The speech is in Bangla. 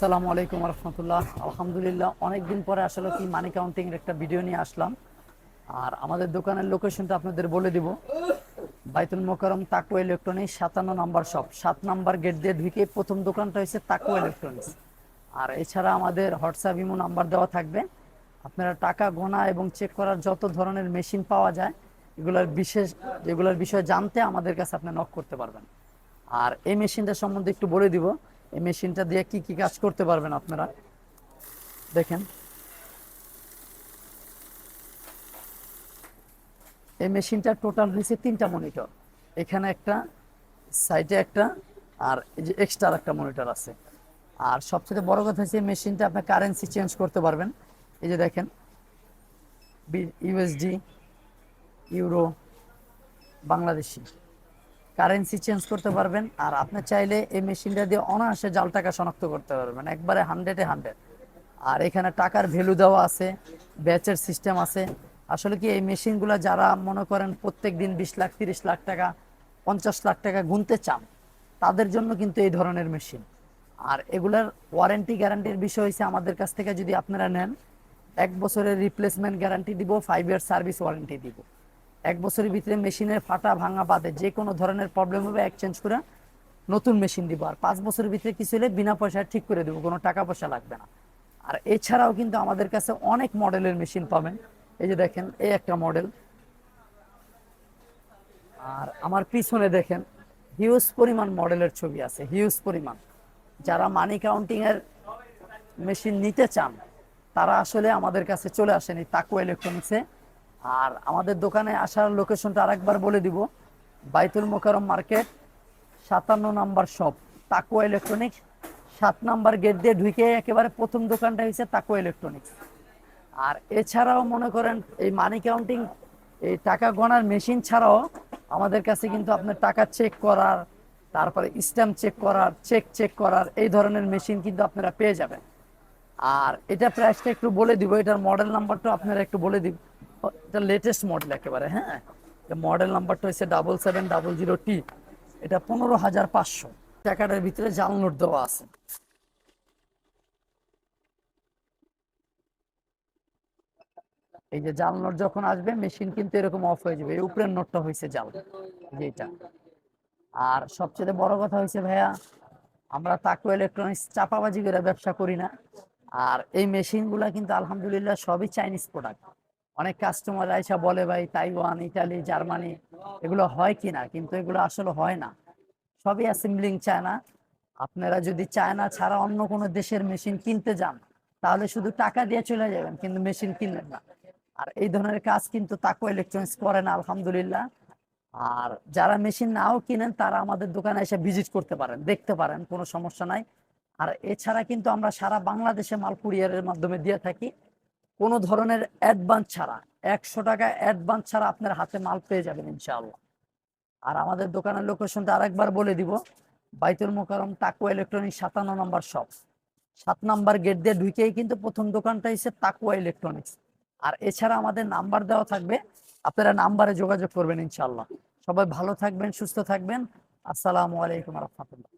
আসসালামু আলাইকুম রহমতুল্লাহ আলহামদুলিল্লাহ, অনেকদিন পরে আসলে কি মানি কাউন্টিং এর একটা ভিডিও নিয়ে আসলাম। আর আমাদের দোকানের লোকেশনটা আপনাদের বলে দিব। বাইতুল মোকারম তাকু ইলেকট্রনিক্স সাতান্ন নাম্বার শপ সাত নাম্বার গেট দিয়ে ঢুকে প্রথম দোকানটা হচ্ছে তাকু ইলেকট্রনিক্স আর এছাড়া আমাদের হোয়াটসঅ্যাপ ইমো নাম্বার দেওয়া থাকবে। আপনারা টাকা গোনা এবং চেক করার যত ধরনের মেশিন পাওয়া যায়, এগুলোর বিশেষ যেগুলোর বিষয়ে জানতে আমাদের কাছে আপনি নক করতে পারবেন। আর এই মেশিনটা সম্বন্ধে একটু বলে দিব। এই মেশিনটা দিয়ে কি কি কাজ করতে পারবেন আপনারা? দেখেন। এই মেশিনটা টোটাল হয়েছে তিনটা মনিটর। এখানে একটা, সাইডে একটা, আর এই যে এক্সট্রা একটা মনিটর আছে। আর সবচেয়ে বড় কথা হচ্ছে এই মেশিনটা আপনি কারেন্সি চেঞ্জ করতে পারবেন। এই যে দেখেন USD, euro, Bangladeshi. Currency change করতে পারবেন, আর আপনি চাইলে এই মেশিনটা দিয়ে অনায়াসে জাল টাকা শনাক্ত করতে পারবেন, একবারে হান্ড্রেডে হান্ড্রেড আর এখানে টাকার ভ্যালু দেওয়া আছে ব্যাচের সিস্টেম আছে। আসলে কি এই মেশিনগুলো যারা মনে করেন প্রত্যেক দিন বিশ লাখ, তিরিশ লাখ টাকা, পঞ্চাশ লাখ টাকা গুনতে চান, তাদের জন্য কিন্তু এই ধরনের মেশিন। আর এগুলার ওয়ারেন্টি গ্যারান্টির বিষয় হচ্ছে আমাদের কাছ থেকে যদি আপনারা নেন, এক বছরের রিপ্লেসমেন্ট গ্যারান্টি দিব ফাইভ ইয়ার সার্ভিস ওয়ারেন্টি দিব। এক বছরের ভিতরে মেশিনের ফাটা ভাঙা বাদে যে কোনো ধরনের প্রবলেম হবে এক্সচেঞ্জ করে নতুন মেশিন দিব। আর পাঁচ বছরের ভিতরে কিছু হলে বিনা পয়সায় ঠিক করে দেবো, কোনো টাকা পয়সা লাগবে না। আর এছাড়াও কিন্তু আমাদের কাছে অনেক মডেলের মেশিন পাবেন। এই যে দেখেন, এই একটা মডেল আর আমার পিছনে দেখেন হিউজ পরিমাণ মডেলের ছবি আছে হিউজ পরিমাণ। যারা মানি কাউন্টিং এর মেশিন নিতে চান, তারা আসলে আমাদের কাছে চলে আসেনি তাকু ইলেকট্রনিক্সে আর আমাদের দোকানে আসার লোকেশনটা আরেকবার বলে দিব। বাইতুল মোকারম মার্কেট, সাতান্ন নাম্বার শপ তাকুয়া ইলেকট্রনিক্স। সাত নাম্বার গেট দিয়ে ঢুকে একেবারে প্রথম দোকানটা হয়েছে তাকুয়া ইলেকট্রনিক্স। আর এছাড়াও মনে করেন এই মানি কাউন্টিং এই টাকা গণার মেশিন ছাড়াও আমাদের কাছে কিন্তু আপনার টাকা চেক করার, তারপরে স্ট্যাম্প চেক করার চেক চেক করার, এই ধরনের মেশিন কিন্তু আপনারা পেয়ে যাবেন। আর এটা প্রাইসটা একটু বলে দিব, এটার মডেল নাম্বারটা আপনারা একটু বলে দিব। এটা লেটেস্ট মডেল একেবারে হ্যাঁ? মডেল নাম্বারটা হচ্ছে double seven double zero T এটা পনেরো হাজার পাঁচশো। টাকাটার ভিতরে জাল নোট দেওয়া আছে। এই যে জাল নোট যখন আসবে মেশিন কিন্তু এরকম অফ হয়ে যাবে। এই উপরের নোটটা হয়েছে জাল যেটা আর সবচেয়ে বড় কথা হয়েছে ভাইয়া, আমরা তাকু ইলেকট্রনিক্স চাপাবাজি করে ব্যবসা করি না। আর এই মেশিনগুলা কিন্তু আলহামদুলিল্লাহ সবই চাইনিজ প্রোডাক্ট অনেক কাস্টমার আইসা বলে, ভাই, তাইওয়ান ইটালি জার্মানি, এগুলো হয় কিনা কিন্তু এগুলো আসলে হয় না। সবই অ্যাসেম্বলিং চায়না আপনারা যদি চায়না ছাড়া অন্য কোনো দেশের মেশিন কিনতে যান, তাহলে শুধু টাকা দিয়ে চলে যাবেন, কিন্তু মেশিন কিনলেন না। আর এই ধরনের কাজ কিন্তু তাকু ইলেকট্রনিক্স করে না আলহামদুলিল্লাহ। আর যারা মেশিন নাও কিনেন, তারা আমাদের দোকানে এসে ভিজিট করতে পারেন, দেখতে পারেন, কোনো সমস্যা নাই। আর এছাড়া কিন্তু আমরা সারা বাংলাদেশে মাল কুরিয়ারের মাধ্যমে দিয়ে থাকি। কোনো ধরনের অ্যাডভান্স ছাড়া, একশো টাকা অ্যাডভান্স ছাড়া আপনার হাতে মাল পেয়ে যাবেন ইনশাআল্লাহ। আর আমাদের দোকানের লোকেশনটা আরেকবার বলে দিব, বাইতুল মোকারম তাকু ইলেকট্রনিক সাতান্ন নম্বর শপ সাত নাম্বার গেট দিয়ে ঢুকেই কিন্তু প্রথম দোকানটা হচ্ছে তাকুয়া ইলেকট্রনিক্স আর এছাড়া আমাদের নাম্বার দেওয়া থাকবে, আপনারা নাম্বারে যোগাযোগ করবেন ইনশাআল্লাহ। সবাই ভালো থাকবেন, সুস্থ থাকবেন। আসসালামু আলাইকুম রহমতুল্লাহ।